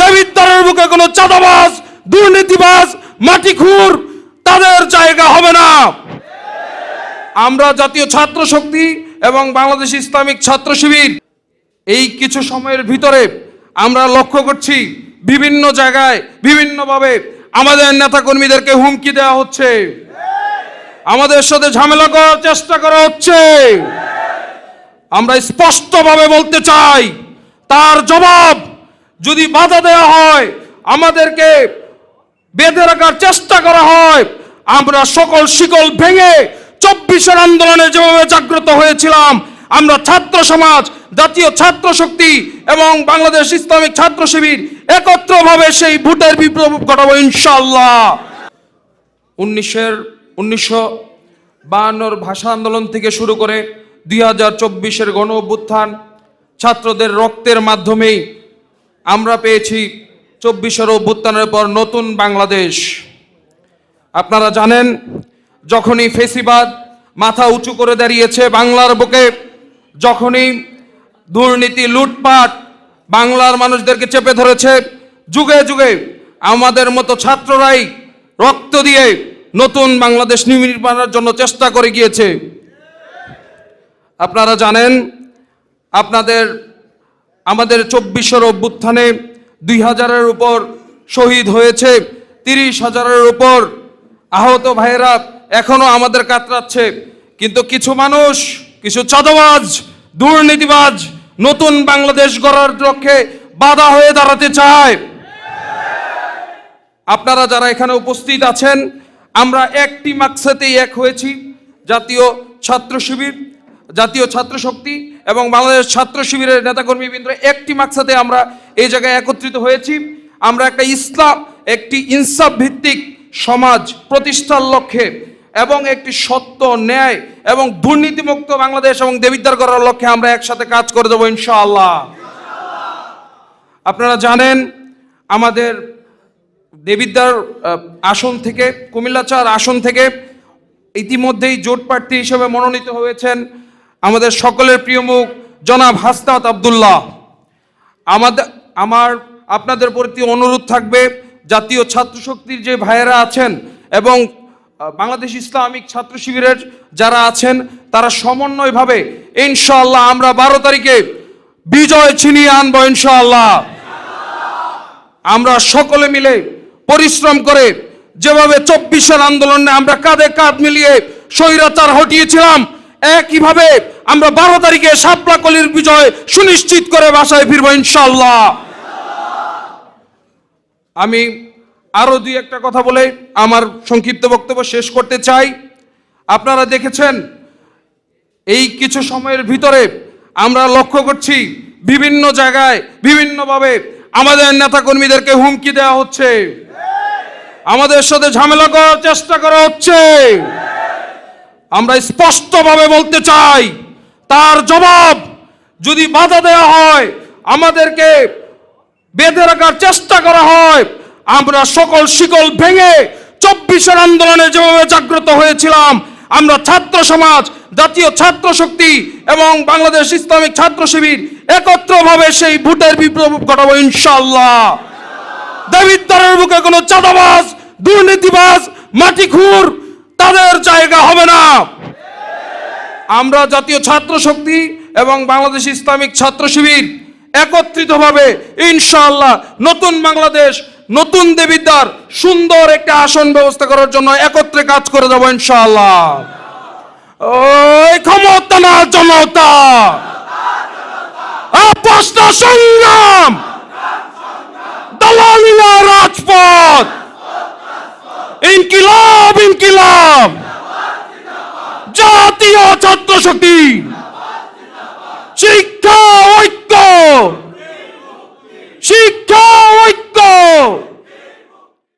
দেবিদ্বারের বুকে কোনো চাঁদাবাজ, দুর্নীতিবাজ, মাটিখুর, তাদের জায়গা হবে না। আমরা জাতীয় ছাত্র শক্তি এবং বাংলাদেশ ইসলামিক ছাত্র শিবির, এই কিছু সময়ের ভিতরে আমরা লক্ষ্য করছি বিভিন্ন জায়গায় বিভিন্নভাবে আমাদের নেতাকর্মীদেরকে হুমকি দেওয়া হচ্ছে। আমাদের সাথে ঝামেলা করার চেষ্টা করা হচ্ছে। আমরা স্পষ্টভাবে বলতে চাই, তার জবাব যদি বাধা দেওয়া হয়, আমাদেরকে বেঁধে রাখার চেষ্টা করা হয়। আমরা সকল শিকল ভেঙে চব্বিশের আন্দোলনে যেভাবে জাগ্রত হয়েছিলাম, আমরা ছাত্র সমাজ, জাতীয় ছাত্র শক্তি এবং বাংলাদেশ ইসলামিক ছাত্র শিবির একত্রভাবে সেই ভোটের বিপ্লব ঘটাবো ইনশাল্লাহ উনিশের, উনিশশো বায়ান্নর ভাষা আন্দোলন থেকে শুরু করে দুই হাজার চব্বিশের গণ অভ্যুত্থান ছাত্রদের রক্তের মাধ্যমেই আমরা পেয়েছি চব্বিশের অভ্যুত্থানের পর নতুন বাংলাদেশ। আপনারা জানেন, যখনই ফেসিবাদ মাথা উঁচু করে দাঁড়িয়েছে বাংলার বুকে, যখনই দুর্নীতি, লুটপাট বাংলার মানুষদেরকে চেপে ধরেছে, যুগে যুগে আমাদের মতো ছাত্ররাই রক্ত দিয়ে নতুন বাংলাদেশ নির্মাণের জন্য চেষ্টা করে গিয়েছে। আপনারা জানেন, আপনাদের আমাদের চব্বিশের অভ্যুত্থানে দুই হাজারের উপর শহীদ হয়েছে, তিরিশ হাজারের উপর আহত ভাইয়েরা এখনও আমাদের কাতরাচ্ছে। কিন্তু কিছু মানুষ, কিছু চাঁদাবাজ, দুর্নীতিবাজ নতুন বাংলাদেশ গড়ার লক্ষ্যে বাধা হয়ে দাঁড়াতে চায়। আপনারা যারা এখানে উপস্থিত আছেন, আমরা একটি মাকসাতেই এক হয়েছি, জাতীয় ছাত্র শিবির, জাতীয় ছাত্র শক্তি এবং বাংলাদেশ ছাত্র শিবিরের নেতাকর্মী নেতাকর্মীবৃন্দ, একটি মাকসাতে আমরা এই জায়গায় একত্রিত হয়েছি। আমরা একটা ইসলাম, একটি ইনসাফ ভিত্তিক সমাজ প্রতিষ্ঠার লক্ষ্যে এবং একটি সত্য, ন্যায় এবং দুর্নীতিমুক্ত বাংলাদেশ এবং দেবিদ্বার করার লক্ষ্যে আমরা একসাথে কাজ করে দেবো ইনশাআল্লাহ। আপনারা জানেন, আমাদের দেবিদ্বার আসন থেকে, কুমিল্লা চার আসন থেকে ইতিমধ্যেই জোট প্রার্থী হিসেবে মনোনীত হয়েছেন আমাদের সকলের প্রিয় মুখ, জনাব হাসনাত আবদুল্লাহ। আমাদের আমার আপনাদের প্রতি অনুরোধ থাকবে, জাতীয় ছাত্র শক্তির যে ভাইয়েরা আছেন এবং বাংলাদেশ ইসলামিক ছাত্র শিবিরের যারা আছেন, তারা সমন্বয়ভাবে, ইনশাআল্লাহ আমরা বারো তারিখে বিজয় ছিনিয়ে আনব ইনশাআল্লাহ। আমরা সকলে মিলে পরিশ্রম করে, যেভাবে চব্বিশের আন্দোলনে আমরা কাঁধে কাঁধ মিলিয়ে স্বৈরাচার হটিয়েছিলাম, একইভাবে আমরা বারো তারিখে সাপলাকলির বিজয় সুনিশ্চিত করে বাসায় ফিরবো ইনশাল্লাহ আমি আরও দুই একটা কথা বলে আমার সংক্ষিপ্ত বক্তব্য শেষ করতে চাই। আপনারা দেখেছেন, এই কিছু সময়ের ভিতরে আমরা লক্ষ্য করছি বিভিন্ন জায়গায় বিভিন্নভাবে আমাদের নেতাকর্মীদেরকে হুমকি দেওয়া হচ্ছে। আমাদের সাথে ঝামেলা করার চেষ্টা করা হচ্ছে। আমরা স্পষ্টভাবে বলতে চাই তার জবাব যদি বাধা দেওয়া হয়, আমাদেরকে বেঁধে রাখার চেষ্টা করা হয়। আমরা সকল শিকল ভেঙে চব্বিশের আন্দোলনে যেভাবে জাগ্রত হয়েছিলাম, আমরা ছাত্র সমাজ, জাতীয় ছাত্র শক্তি এবং বাংলাদেশ ইসলামিক ছাত্র শিবির একত্রভাবে সেই ভোটের বিপ্লব ঘটাবো ইনশাল্লাহ দেবিদ্বারের বুকে কোনো চাঁদাবাজ, দুর্নীতিবাজ মাটিখুর তাদের জায়গা হবে না। আমরা জাতীয় ছাত্র শক্তি এবং বাংলাদেশ ইসলামিক ছাত্র শিবির একত্রিতভাবে ইনশাআল্লাহ নতুন বাংলাদেশ, নতুন দেবিদ্বার, সুন্দর একটা আসন ব্যবস্থা করার জন্য একত্রে কাজ করে যাব ইনশাআল্লাহ। ক্ষমতা না জনতা। সংগ্রাম। দালালিয়া রাজপথ। ইনকিলাব ইনকিলাব। জাতীয় ছাত্র শক্তি